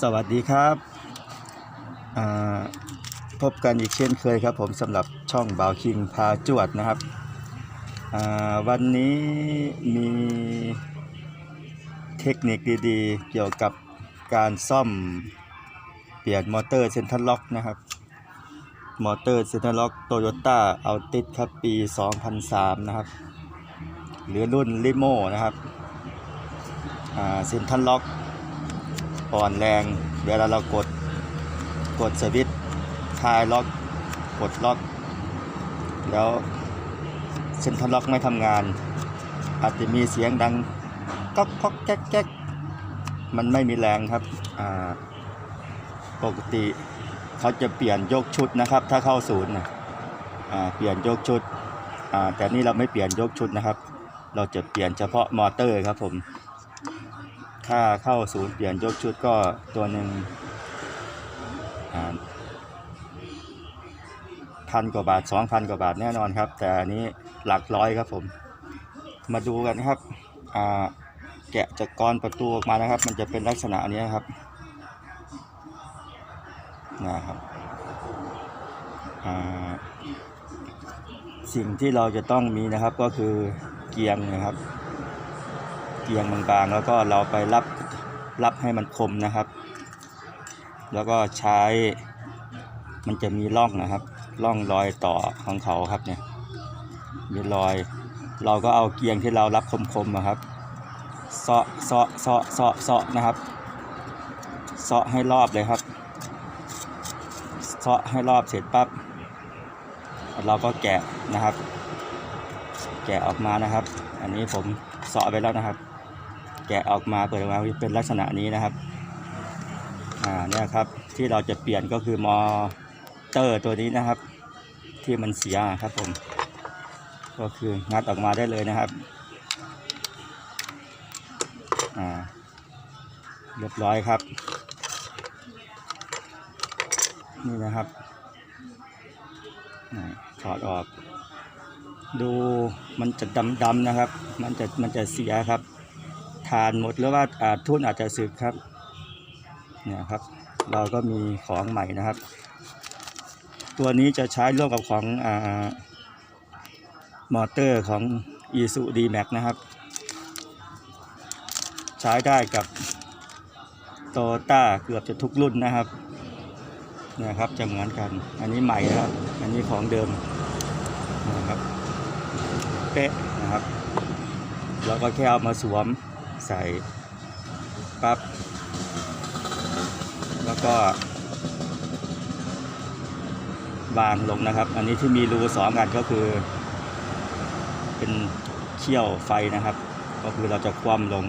สวัสดีครับ พบกันอีกเช่นเคยครับผมสำหรับช่องบ่าวคิงพาจวดนะครับวันนี้มีเทคนิคดีๆ เกี่ยวกับการซ่อมเปลี่ยนมอเตอร์เซ็นทรัลล็อกนะครับ มอเตอร์เซ็นทรัลล็อกโตโยต้าเอาติดครับปี 2003 นะครับ หรือรุ่นลิโม่นะครับเซ็นทรัลล็อก อ่อนแรง เวลาเรากดกดสวิตช์คลายล็อกกดล็อก แล้วเซ็นทรัลล็อกไม่ทำงาน อาจจะมีเสียงดังก๊อกก๊อกแก๊กแก๊กมันไม่มีแรงครับปกติเขาจะเปลี่ยนยกชุดนะครับ ถ้าเข้าศูนย์นะเปลี่ยนยกชุดแต่นี่เราไม่เปลี่ยนยกชุดนะครับ เราจะเปลี่ยนเฉพาะมอเตอร์ครับผม ค่าเข้าศูนย์เปลี่ยนยกชุดก็ตัวหนึ่งพันกว่าบาทสองพันกว่าบาทแน่นอนครับ แต่อันนี้หลักร้อยครับผม มาดูกันครับแกะจากกรประตูออกมานะครับ มันจะเป็นลักษณะนี้ครับนะครับสิ่งที่เราจะต้องมีนะครับก็คือเกียงนะครับ เกียงบางๆ แล้วก็เราไปรับรับให้มันคมนะครับ แล้วก็ใช้มันจะมีร่องนะครับ ร่องรอยต่อของเขาครับเนี่ยมีรอย เราก็เอาเกียงที่เรารับคมๆนะครับเซาะเซาะเซาะเซาะเซาะนะครับเซาะให้รอบเลยครับเซาะให้รอบเสร็จปั๊บเราก็แกะนะครับ แกะออกมานะครับ อันนี้ผมเสาะไปแล้วนะครับ แกะออกมาเปิดออกมาเป็นลักษณะนี้นะครับอ่าเนี่ยครับที่เราจะเปลี่ยนก็คือมอเตอร์ตัวนี้นะครับ ที่มันเสียครับผม ก็คืองัดออกมาได้เลยนะครับอ่าเรียบร้อยครับ นี่นะครับถอดออก ดูมันจะดำๆนะครับ มันจะมันจะเสียครับ ทานหมดหรือว่าอาจทุ่นอาจจะสึกครับเนี่ยครับ เราก็มีของใหม่นะครับ ตัวนี้จะใช้ร่วมกับของอมอเตอร์ของ i s u d m a x นะครับ ใช้ได้กับโตต้าเกือบจะทุกรุ่นนะครับเนี่ยครับจะเหมือนกัน อันนี้ใหม่นะครับ อันนี้ของเดิมนะครับ เป๊ะนะครับ แล้วก็แค่เอามาสวม ใส่ปั๊บ แล้วก็วางลงนะครับ อันนี้ที่มีรูสองกันก็คือ เป็นเขี้ยวไฟนะครับ ก็คือเราจะคว่ำลง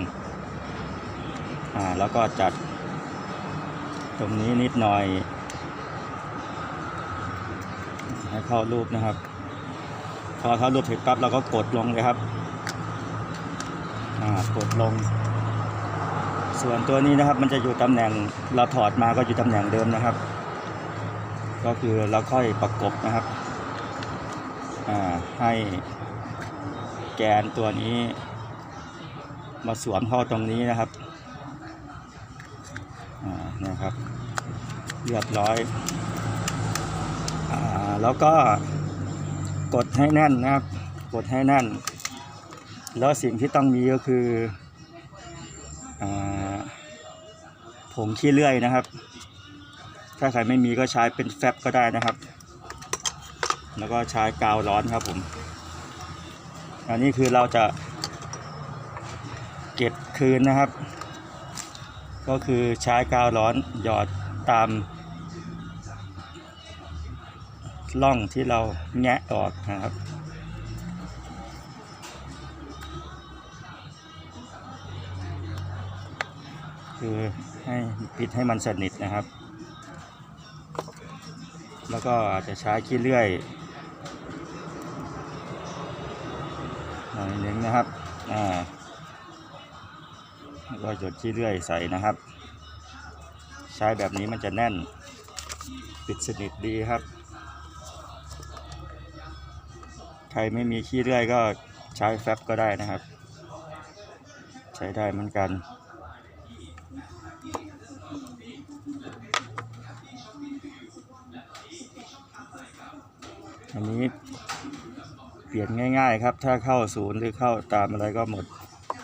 อ่า แล้วก็จัด ตรงนี้นิดหน่อย ให้เข้ารูปนะครับ พอเข้ารูปเสร็จปั๊บเราก็กดลงเลยครับ กดลง ส่วนตัวนี้นะครับมันจะอยู่ตำแหน่งเราถอดมาก็อยู่ตำแหน่งเดิมนะครับ ก็คือเราค่อยประกบนะครับให้แกนตัวนี้ มาสวมเข้าตรงนี้นะครับนะครับ เรียบร้อยอแล้วก็กดให้แน่นนะครับ กดให้แน่น แล้วสิ่งที่ต้องมีก็คืออผงขี้เลื่อยนะครับ ถ้าใครไม่มีก็ใช้เป็นแฟบก็ได้นะครับ แล้วก็ใช้กาวร้อนครับผม อันนี้คือเราจะเก็บคืนนะครับ ก็คือใช้กาวร้อนหยอดตามร่องที่เราแงะออกนะครับ คือให้ปิดให้มันสนิทนะครับ แล้วก็อาจจะใช้ขี้เลื่อยหน่อยหนึ่งนะครับอ่าแล้วก็หยดขี้เลื่อยใส่นะครับ ใช้แบบนี้มันจะแน่นปิดสนิทดีครับ ใครไม่มีขี้เลื่อยก็ใช้แฟบก็ได้นะครับ ใช้ได้เหมือนกัน อันนี้เปลี่ยนง่าย ๆ ครับ ถ้าเข้าศูนย์หรือเข้าตามอะไรก็หมด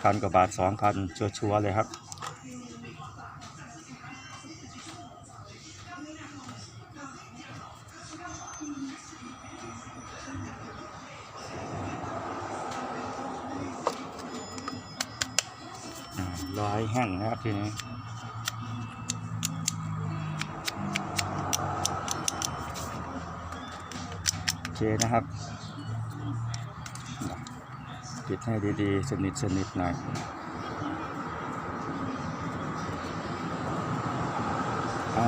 พันกว่าบาทสองพันชัวร์ๆเลยครับอ่ารอให้แห้งนะครับทีนี้ เคนะครับปิดให้ดีๆ สนิทสนิทหน่อยอ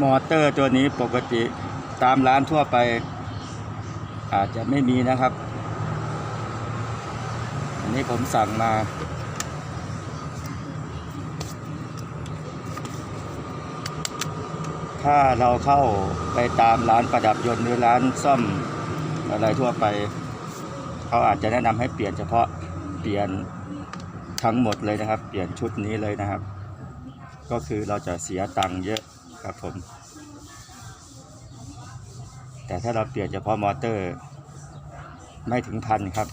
มอเตอร์ตัวนี้ปกติตามร้านทั่วไป อาจจะไม่มีนะครับ อันนี้ผมสั่งมา ถ้าเราเข้าไปตามร้านประดับยนต์หรือร้านซ่อมอะไรทั่วไป เขาอาจจะแนะนำให้เปลี่ยนเฉพาะเปลี่ยนทั้งหมดเลยนะครับ เปลี่ยนชุดนี้เลยนะครับ ก็คือเราจะเสียตังค์เยอะครับผม แต่ถ้าเราเปลี่ยนเฉพาะมอเตอร์ ไม่ถึงพันครับ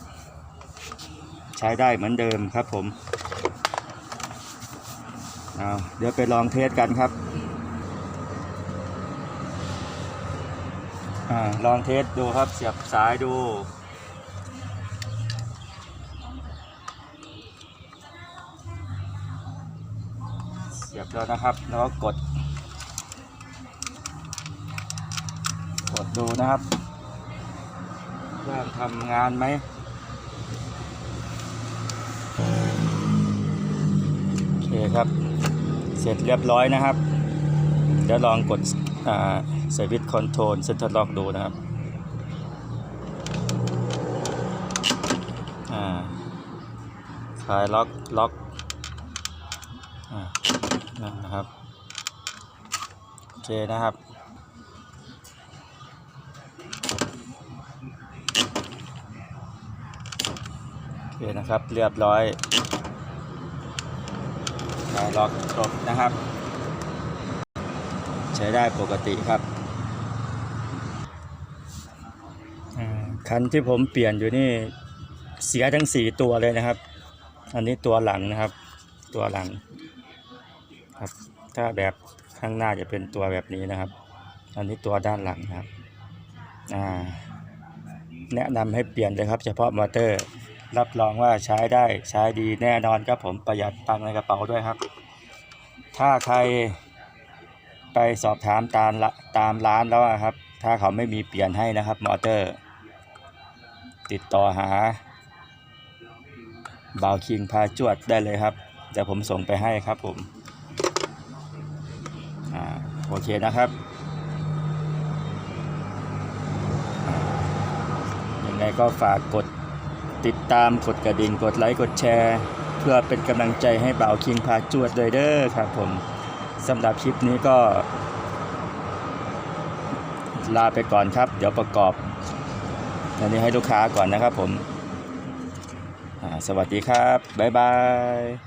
ใช้ได้เหมือนเดิมครับผมเอาเดี๋ยวไปลองเทสกันครับ อาลองเทสดูครับเสียบสายดู เสียบแล้วนะครับ แล้วก็กด กดดูนะครับว่าทำงานไหมโอเคครับ เสร็จเรียบร้อยนะครับ เดี๋ยวลองกดอ่า เซวิตคอนโทรลเซ็นเตอร์ล็อกดูนะครับอ่าคลายล็อกล็อกอ่านั่นนะครับ โอเคนะครับโอเคนะครับ เรียบร้อยคลายล็อกครบนะครับ ใช้ได้ปกติครับอ่า คันที่ผมเปลี่ยนอยู่นี่เสียทั้งสี่ตัวเลยนะครับ อันนี้ตัวหลังนะครับ ตัวหลังครับ ถ้าแบบข้างหน้าจะเป็นตัวแบบนี้นะครับ อันนี้ตัวด้านหลังครับอ่าแนะนำให้เปลี่ยนเลยครับ เฉพาะมอเตอร์ รับรองว่าใช้ได้ใช้ดีแน่นอนครับผมประหยัดตังในกระเป๋าด้วยครับ ถ้าใครไปสอบถามตามตามร้านแล้วครับ ถ้าเขาไม่มีเปลี่ยนให้นะครับ มอเตอร์ ติดต่อหาบ่าวคิงพาจวดได้เลยครับเดี๋ยวผมส่งไปให้ครับผมอ่าโอเคนะครับยังไงก็ฝากกดติดตามกดกระดิ่งกดไลค์กดแชร์ เพื่อเป็นกำลังใจให้บ่าวคิงพาจวดเลยเด้อครับผมสำหรับคลิปนี้ก็ ลาไปก่อนครับ เดี๋ยวประกอบ อันนี้ให้ลูกค้าก่อนนะครับผมสวัสดีครับ บ๊ายบาย